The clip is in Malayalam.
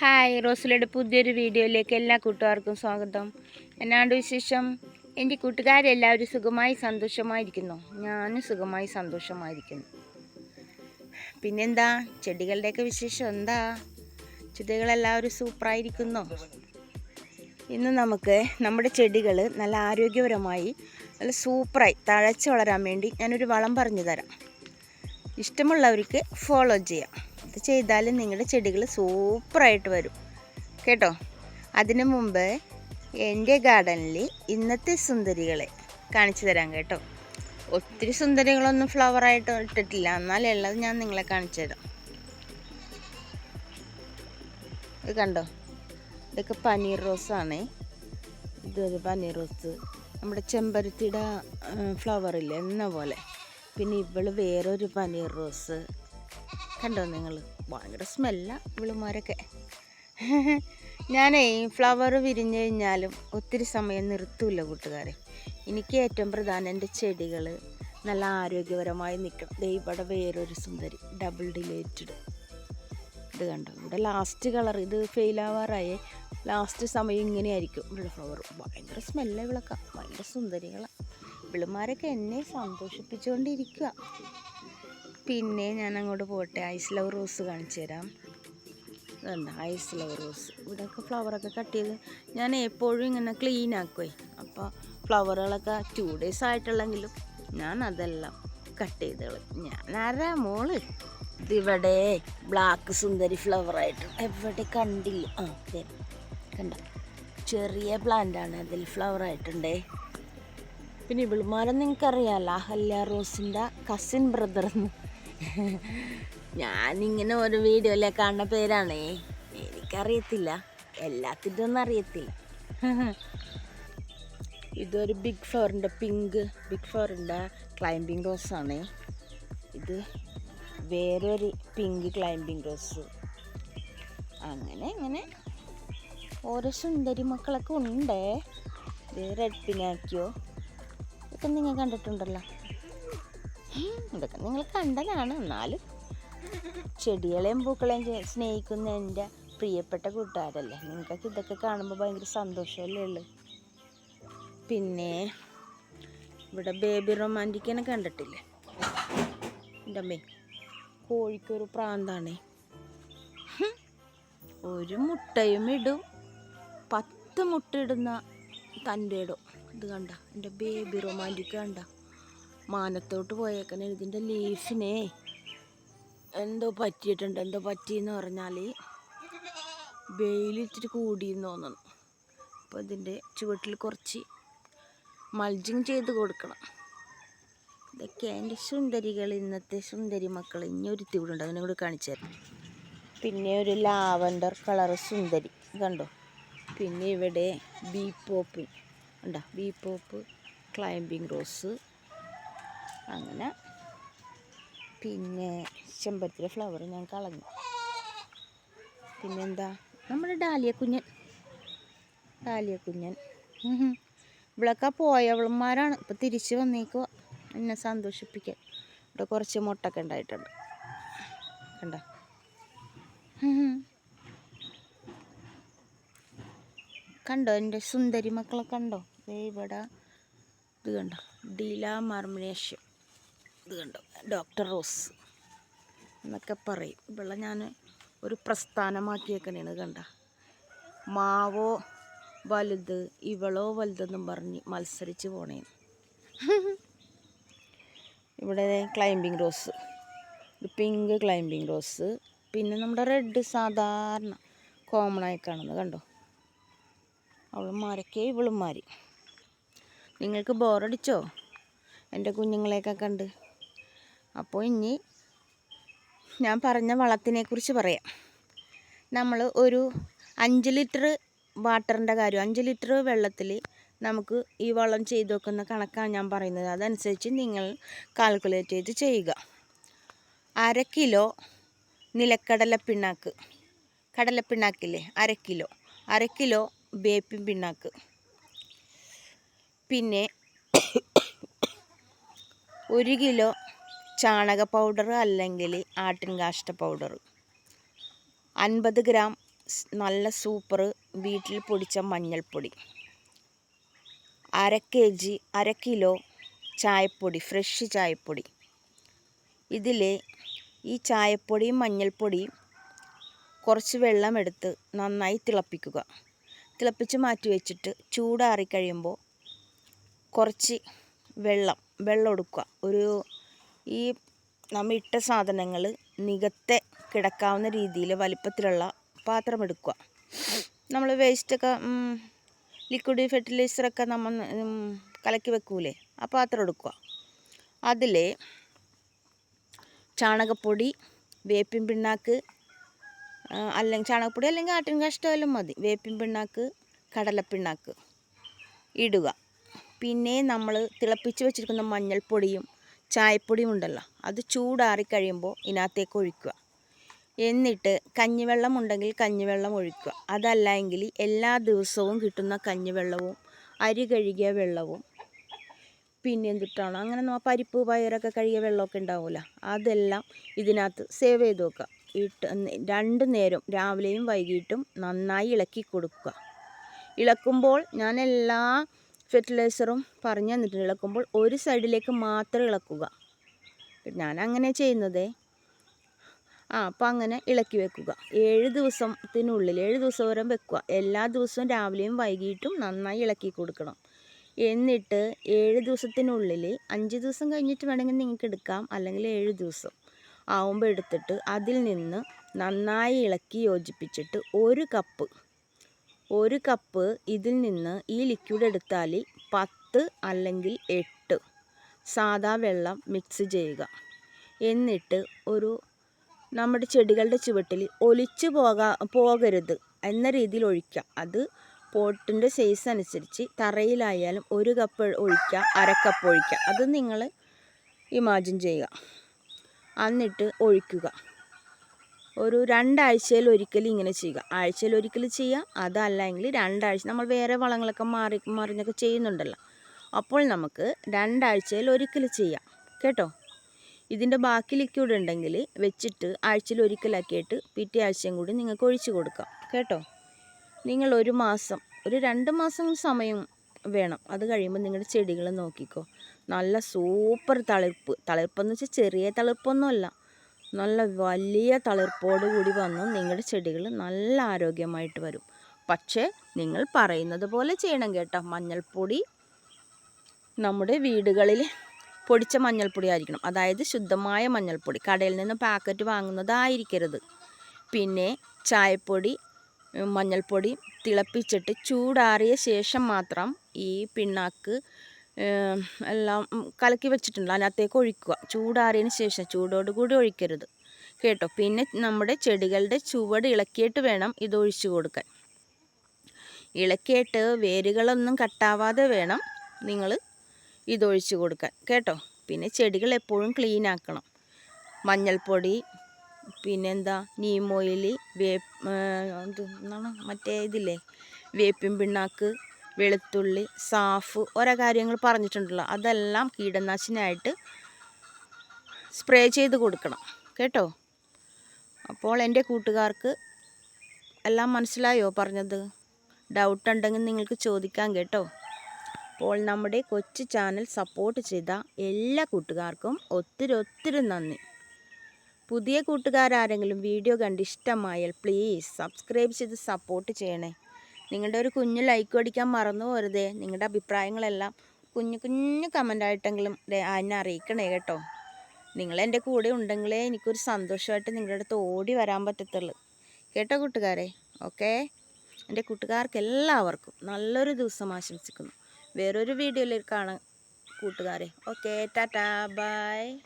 ഹായ് റോസിലയുടെ പുതിയൊരു വീഡിയോയിലേക്ക് എല്ലാ കൂട്ടുകാർക്കും സ്വാഗതം. എന്നാണ്ട് വിശേഷം? എന്റെ കൂട്ടുകാരെല്ലാവരും സുഖമായി സന്തോഷമായിരിക്കുന്നു. ഞാനും സുഖമായി സന്തോഷമായിരിക്കുന്നു. പിന്നെന്താ? ചെടികളുടെയൊക്കെ വിശേഷം എന്താ? ചെടികളെല്ലാവരും സൂപ്പറായിരിക്കുന്നു? ഇന്ന് നമുക്ക് നമ്മുടെ ചെടികൾ നല്ല ആരോഗ്യപരമായി നല്ല സൂപ്പറായി തഴച്ച് വളരാൻ വേണ്ടി ഞാനൊരു വളം പറഞ്ഞു തരാം. ഇഷ്ടമുള്ളവർക്ക് ഫോളോ ചെയ്യാം. ഇത് ചെയ്താൽ നിങ്ങളുടെ ചെടികൾ സൂപ്പറായിട്ട് വരും. കേട്ടോ? അതിനു മുമ്പ് എന്റെ ഗാർഡനിൽ ഇന്നത്തെ സുന്ദരികളെ കാണിച്ചു തരാം കേട്ടോ. ഒത്തിരി സുന്ദരികളൊന്നും ഫ്ലവറായിട്ട് ഇട്ടിട്ടില്ല. എന്നാലുള്ളത് ഞാൻ നിങ്ങളെ കാണിച്ചു തരാം. ഇത് കണ്ടോ? ഇതൊക്കെ പനീർ റോസാണ് ഇത് ഒരു പനീർ റോസ്. നമ്മുടെ ചെമ്പരത്തിയുടെ ഫ്ലവർ ഇല്ലേ? എന്ന പോലെ. പിന്നെ ഇവൾ വേറൊരു പനീർ റോസ്. കണ്ടോ നിങ്ങൾ ഭയങ്കര സ്മെല്ല ഇവളുമാരൊക്കെ. ഞാനേ ഫ്ലവർ വിരിഞ്ഞു കഴിഞ്ഞാലും ഒത്തിരി സമയം നിർത്തൂല കൂട്ടുകാരെ. എനിക്ക് ഏറ്റവും പ്രധാനം എന്റെ ചെടികൾ നല്ല ആരോഗ്യപരമായി നിൽക്കണം. ദൈവയുടെ വേറൊരു സുന്ദരി ഡബിൾ ഡിലേറ്റഡ് ഇത് കണ്ടോ? ഇവിടെ ലാസ്റ്റ് കളർ ഇത് ഫെയിലാവാറായി ലാസ്റ്റ് സമയം ഇങ്ങനെയായിരിക്കും ഇവിടെ ഫ്ലവർ ഭയങ്കര സ്മെല്ല ഇവളൊക്കെ. ഭയങ്കര സുന്ദരികളാണ് ഇവളുമാരൊക്കെ എന്നെ സന്തോഷിപ്പിച്ചുകൊണ്ടിരിക്കുക പിന്നെ ഞാൻ അങ്ങോട്ട് പോട്ടെ. ഐസ് ലവ് റോസ് കാണിച്ചു തരാം. അതെന്താ ഐസ് ലവ് റോസ് ഇവിടെയൊക്കെ ഫ്ലവറൊക്കെ കട്ട് ചെയ്ത് ഞാൻ എപ്പോഴും ഇങ്ങനെ ക്ലീൻ ആക്കുവേ. അപ്പോൾ ഫ്ലവറുകളൊക്കെ ടു ഡേയ്സ് ആയിട്ടുള്ളെങ്കിലും ഞാൻ അതെല്ലാം കട്ട് ചെയ്ത് ഞാൻ ആരാ മോൾ? ഇതിവിടെ ബ്ലാക്ക് സുന്ദരി ഫ്ലവറായിട്ട് എവിടെ കണ്ടില്ല? ആ അതെ കണ്ട. ചെറിയ പ്ലാന്റാണ് അതിൽ ഫ്ലവർ ആയിട്ടുണ്ട്. പിന്നെ ഇവിളുമാരെ നിങ്ങൾക്കറിയാലോ അഹല്യ റോസിന്റെ കസിൻ ബ്രദർ എന്ന്. ഞാനിങ്ങനെ ഒരു വീഡിയോയിലെ കാണുന്ന പേരാണേ. എനിക്കറിയത്തില്ല. എല്ലാത്തിന്റെ ഒന്നും അറിയത്തില്ല. ഇതൊരു ബിഗ് ഫ്ലവറിന്റെ പിങ്ക് ബിഗ് ഫ്ലവറിന്റെ ക്ലൈംബിംഗ് റോസാണ് ഇത് വേറൊരു പിങ്ക് ക്ലൈംബിംഗ് റോസ് അങ്ങനെ അങ്ങനെ. ഓരോ സുന്ദരി മക്കളൊക്കെ ഉണ്ട്. റെഡ് പിനാക്കിയോ ഇതൊക്കെ നിങ്ങൾ കണ്ടിട്ടുണ്ടല്ലോ. ഇതൊക്കെ നിങ്ങൾ കണ്ടതാണ്. എന്നാലും ചെടികളെയും പൂക്കളെയും സ്നേഹിക്കുന്ന എന്റെ പ്രിയപ്പെട്ട കൂട്ടുകാരല്ലേ? നിങ്ങൾക്കൊക്കെ ഇതൊക്കെ കാണുമ്പോൾ ഭയങ്കര സന്തോഷമല്ലേ ഉള്ളു. പിന്നെ ഇവിടെ ബേബി റൊമാന്റിക്കിനെ കണ്ടിട്ടില്ലേ? എന്റെ അമ്മേ കോഴിക്കൊരു പ്രാന്താണേ. ഒരു മുട്ടയും ഇടും. പത്ത് മുട്ട ഇടുന്ന തന്റെ ഇടും. ഇത് കണ്ട എന്റെ ബേബി റൊമാന്റിക് കണ്ട. മാനത്തോട്ട് പോയേക്കണ. ഇതിന്റെ ലീഫിനെ എന്തോ പറ്റിയിട്ടുണ്ട്. എന്തോ പറ്റിയെന്ന് പറഞ്ഞാൽ വെയിലിട്ടിട്ട് കൂടിയെന്ന് തോന്നുന്നു. അപ്പോൾ ഇതിന്റെ ചുവട്ടിൽ കുറച്ച് മൾജിങ് ചെയ്ത് കൊടുക്കണം. ഇതൊക്കെ എന്റെ സുന്ദരികൾ ഇന്നത്തെ സുന്ദരി മക്കൾ ഇനിയൊരു ഇവിടെ അതിനെ കൂടി കാണിച്ചു തരാം. പിന്നെ ഒരു ലാവൻഡർ കളർ സുന്ദരി. കണ്ടോ? പിന്നെ ഇവിടെ ബീ പോപ്പ്. ഉണ്ടോ ബീ പോപ്പ് ക്ലൈംബിംഗ് റോസ് അങ്ങനെ. പിന്നെ ചെമ്പരത്തിലെ ഫ്ലവർ ഞാൻ കളഞ്ഞു. പിന്നെന്താ? നമ്മുടെ ഡാലിയ കുഞ്ഞൻ. ഡാലിയ കുഞ്ഞൻ. ഇവളൊക്കെ പോയവളന്മാരാണ്. ഇപ്പം തിരിച്ച് വന്നേക്കുക എന്നെ സന്തോഷിപ്പിക്കാൻ. ഇവിടെ കുറച്ച് മുട്ടൊക്കെ ഉണ്ടായിട്ടുണ്ട്. കണ്ട? കണ്ടോ എന്റെ സുന്ദരി മക്കളെ കണ്ടോ? ഇവിടെ ഇത് കണ്ടോ? ഡീല മാർമിനേഷ്യം ഇത് കണ്ടോ? ഡോക്ടർ റോസ് എന്നൊക്കെ പറയും. ഇവിടെ ഞാൻ ഒരു പ്രസ്ഥാനമാക്കിയേക്കണേണ് കണ്ട. മാവോ വലുത് ഇവളോ വലുതെന്നും പറഞ്ഞ് മത്സരിച്ച് പോണേ ഇവിടെ ക്ലൈംബിംഗ് റോസ് ഇത് പിങ്ക് ക്ലൈംബിംഗ് റോസ് പിന്നെ നമ്മുടെ റെഡ് സാധാരണ കോമൺ ആയി കാണുന്നത് കണ്ടോ? അവളുമാരൊക്കെ മാരി. നിങ്ങൾക്ക് ബോറടിച്ചോ എന്റെ കുഞ്ഞുങ്ങളെയൊക്കെ കണ്ട്. അപ്പോൾ ഇനി ഞാൻ പറഞ്ഞ വളത്തിനെക്കുറിച്ച് പറയാം. നമ്മൾ ഒരു അഞ്ച് ലിറ്റർ വാട്ടറിന്റെ കാര്യം അഞ്ച് ലിറ്റർ വെള്ളത്തിൽ നമുക്ക് ഈ വളം ചെയ്തു വെക്കുന്ന കണക്കാണ് ഞാൻ പറയുന്നത്. അതനുസരിച്ച് നിങ്ങൾ കാൽക്കുലേറ്റ് ചെയ്ത് ചെയ്യുക. അര കിലോ നിലക്കടല പിണ്ണാക്ക്. കടല പിണ്ണാക്കില്ലേ? അര കിലോ. അര കിലോ വേപ്പിൻ പിണ്ണാക്ക്. പിന്നെ ഒരു കിലോ ചാണക പൗഡർ അല്ലെങ്കിൽ ആട്ടിൻ കാഷ്ട പൗഡർ അൻപത് ഗ്രാം നല്ല സൂപ്പർ വീട്ടിൽ പൊടിച്ച മഞ്ഞൾപ്പൊടി. അര കെ ജി അര കിലോ ചായപ്പൊടി ഫ്രഷ് ചായപ്പൊടി. ഇതിൽ ഈ ചായപ്പൊടിയും മഞ്ഞൾപ്പൊടിയും കുറച്ച് വെള്ളമെടുത്ത് നന്നായി തിളപ്പിക്കുക. തിളപ്പിച്ച് മാറ്റി വെച്ചിട്ട് ചൂടാറി കഴിയുമ്പോൾ കുറച്ച് വെള്ളം വെള്ളം എടുക്കുക. ഒരു ഈ നമ്മൾ ഇട്ട സാധനങ്ങൾ നികത്തെ കിടക്കാവുന്ന രീതിയിൽ വലിപ്പത്തിലുള്ള പാത്രം എടുക്കുക. നമ്മൾ വേസ്റ്റൊക്കെ ലിക്വിഡ് ഫെർട്ടിലൈസറൊക്കെ നമ്മൾ കലക്കി വെക്കൂലേ ആ പാത്രം എടുക്കുക. അതിൽ ചാണകപ്പൊടി വേപ്പിൻ പിണ്ണാക്ക് അല്ലെങ്കിൽ ചാണകപ്പൊടി അല്ലെങ്കിൽ ആട്ടിൻ കാഷ്ടമായാലും മതി. വേപ്പിൻ പിണ്ണാക്ക് കടലപ്പിണ്ണാക്ക് ഇടുക. പിന്നെ നമ്മൾ തിളപ്പിച്ച് വെച്ചിരിക്കുന്ന മഞ്ഞൾപ്പൊടിയും ചായപ്പൊടിയും ഉണ്ടല്ലോ അത് ചൂടാറി കഴിയുമ്പോൾ ഇതിനകത്തേക്ക് ഒഴിക്കുക. എന്നിട്ട് കഞ്ഞിവെള്ളം ഉണ്ടെങ്കിൽ കഞ്ഞിവെള്ളം ഒഴിക്കുക. അതല്ല എങ്കിൽ എല്ലാ ദിവസവും കിട്ടുന്ന കഞ്ഞിവെള്ളവും അരി കഴുകിയ വെള്ളവും പിന്നെ എന്തിട്ടാണോ? അങ്ങനെ നോ പരിപ്പ് പയറൊക്കെ കഴുകിയ വെള്ളമൊക്കെ ഉണ്ടാവില്ല അതെല്ലാം ഇതിനകത്ത് സേവ് ചെയ്ത് വെക്കുക. ഇട്ട് രണ്ട് നേരം രാവിലെയും വൈകിട്ടും നന്നായി ഇളക്കി കൊടുക്കുക. ഇളക്കുമ്പോൾ ഞാൻ എല്ലാ ഫെർട്ടിലൈസറും പറഞ്ഞു തന്നിട്ടുണ്ട്. ഇളക്കുമ്പോൾ ഒരു സൈഡിലേക്ക് മാത്രം ഇളക്കുക. ഞാൻ അങ്ങനെ ചെയ്യുന്നതേ. ആ അപ്പം അങ്ങനെ ഇളക്കി വെക്കുക. ഏഴ് ദിവസത്തിനുള്ളിൽ ഏഴ് ദിവസം വരെ വെക്കുക. എല്ലാ ദിവസവും രാവിലെയും വൈകിട്ടും നന്നായി ഇളക്കി കൊടുക്കണം. എന്നിട്ട് ഏഴ് ദിവസത്തിനുള്ളിൽ അഞ്ച് ദിവസം കഴിഞ്ഞിട്ട് വേണമെങ്കിൽ നിങ്ങൾക്ക് എടുക്കാം. അല്ലെങ്കിൽ ഏഴ് ദിവസം ആവുമ്പോൾ എടുത്തിട്ട് അതിൽ നിന്ന് നന്നായി ഇളക്കി യോജിപ്പിച്ചിട്ട് ഒരു കപ്പ് ഒരു കപ്പ് ഇതിൽ നിന്ന് ഈ ലിക്വിഡ് എടുത്താൽ പത്ത് അല്ലെങ്കിൽ എട്ട് സാദാ വെള്ളം മിക്സ് ചെയ്യുക. എന്നിട്ട് ഒരു നമ്മുടെ ചെടികളുടെ ചുവട്ടിൽ ഒലിച്ചു പോകാ പോകരുത് എന്ന രീതിയിൽ ഒഴിക്കുക. അത് പോട്ടിന്റെ സൈസ് അനുസരിച്ച് തറയിലായാലും ഒരു കപ്പ് ഒഴിക്കുക അര കപ്പ് ഒഴിക്കുക. അത് നിങ്ങൾ ഇമാജിൻ ചെയ്യുക. എന്നിട്ട് ഒഴിക്കുക. ഒരു രണ്ടാഴ്ചയിൽ ഒരിക്കൽ ഇങ്ങനെ ചെയ്യുക. ആഴ്ചയിൽ ഒരിക്കൽ ചെയ്യുക അതല്ലെങ്കിൽ രണ്ടാഴ്ച നമ്മൾ വേറെ വളങ്ങളൊക്കെ മാറി മറിഞ്ഞൊക്കെ ചെയ്യുന്നുണ്ടല്ലോ. അപ്പോൾ നമുക്ക് രണ്ടാഴ്ചയിൽ ഒരിക്കൽ ചെയ്യാം. കേട്ടോ? ഇതിന്റെ ബാക്കി ലിക്വിഡ് ഉണ്ടെങ്കിൽ വെച്ചിട്ട് ആഴ്ചയിൽ ഒരിക്കലാക്കിയിട്ട് പിറ്റേ ആഴ്ചയും കൂടി നിങ്ങൾക്ക് ഒഴിച്ചു കൊടുക്കാം. കേട്ടോ? നിങ്ങൾ ഒരു മാസം ഒരു രണ്ട് മാസം സമയം വേണം. അത് കഴിയുമ്പോൾ നിങ്ങളുടെ ചെടികൾ നോക്കിക്കോ. നല്ല സൂപ്പർ തളിർപ്പ്. തളിർപ്പെന്ന് വെച്ചാൽ ചെറിയ തളിർപ്പൊന്നുമല്ല. നല്ല വലിയ തളിർപ്പോട് കൂടി വന്ന് നിങ്ങളുടെ ചെടികൾ നല്ല ആരോഗ്യമായിട്ട് വരും. പക്ഷേ നിങ്ങൾ പറയുന്നത് പോലെ ചെയ്യണം കേട്ടോ. മഞ്ഞൾപ്പൊടി നമ്മുടെ വീടുകളിൽ പൊടിച്ച മഞ്ഞൾപ്പൊടി ആയിരിക്കണം. അതായത് ശുദ്ധമായ മഞ്ഞൾപ്പൊടി. കടയിൽ നിന്ന് പാക്കറ്റ് വാങ്ങുന്നതായിരിക്കരുത്. പിന്നെ ചായപ്പൊടി മഞ്ഞൾപ്പൊടി തിളപ്പിച്ചിട്ട് ചൂടാറിയ ശേഷം മാത്രം ഈ പിണ്ണാക്ക് എല്ലാം കലക്കി വെച്ചിട്ടുണ്ട്. അതിനകത്തേക്ക് ഒഴിക്കുക. ചൂടാറിയതിന് ശേഷം ചൂടോട് കൂടി ഒഴിക്കരുത്. കേട്ടോ? പിന്നെ നമ്മുടെ ചെടികളുടെ ചുവട് ഇളക്കിയിട്ട് വേണം ഇത് ഒഴിച്ചു കൊടുക്കാൻ. ഇളക്കിയിട്ട് വേരുകളൊന്നും കട്ടാവാതെ വേണം നിങ്ങൾ ഇതൊഴിച്ചു കൊടുക്കാൻ. കേട്ടോ? പിന്നെ ചെടികൾ എപ്പോഴും ക്ലീൻ ആക്കണം. മഞ്ഞൾപ്പൊടി പിന്നെന്താ? നീമോയിൽ വേ എന്താണ്? മറ്റേ ഇതില്ലേ? വേപ്പിൻ പിണ്ണാക്ക് വെളുത്തുള്ളി സാഫ് ഓരോ കാര്യങ്ങൾ പറഞ്ഞിട്ടുണ്ടല്ലോ. അതെല്ലാം കീടനാശിനിയായിട്ട് സ്പ്രേ ചെയ്ത് കൊടുക്കണം. കേട്ടോ? അപ്പോൾ എന്റെ കൂട്ടുകാർക്ക് എല്ലാം മനസ്സിലായോ പറഞ്ഞത്? ഡൗട്ട് ഉണ്ടെങ്കിൽ നിങ്ങൾക്ക് ചോദിക്കാം കേട്ടോ. അപ്പോൾ നമ്മുടെ കൊച്ചു ചാനൽ സപ്പോർട്ട് ചെയ്ത എല്ലാ കൂട്ടുകാർക്കും ഒത്തിരി ഒത്തിരി നന്ദി. പുതിയ കൂട്ടുകാരാരെങ്കിലും വീഡിയോ കണ്ട് ഇഷ്ടമായാൽ പ്ലീസ് സബ്സ്ക്രൈബ് ചെയ്ത് സപ്പോർട്ട് ചെയ്യണേ. നിങ്ങളുടെ ഒരു കുഞ്ഞു ലൈക്ക് അടിക്കാൻ മറന്നു പോരുതേ. നിങ്ങളുടെ അഭിപ്രായങ്ങളെല്ലാം കുഞ്ഞു കുഞ്ഞു കമന്റായിട്ടെങ്കിലും എന്നെ അറിയിക്കണേ കേട്ടോ. നിങ്ങളെന്റെ കൂടെ ഉണ്ടെങ്കിലേ എനിക്കൊരു സന്തോഷമായിട്ട് നിങ്ങളുടെ അടുത്ത് ഓടി വരാൻ പറ്റത്തുള്ളൂ. കേട്ടോ കൂട്ടുകാരെ? ഓക്കേ എന്റെ കൂട്ടുകാർക്ക് എല്ലാവർക്കും നല്ലൊരു ദിവസം ആശംസിക്കുന്നു. വേറൊരു വീഡിയോയിൽ കാണാം കൂട്ടുകാരെ. Okay tata bye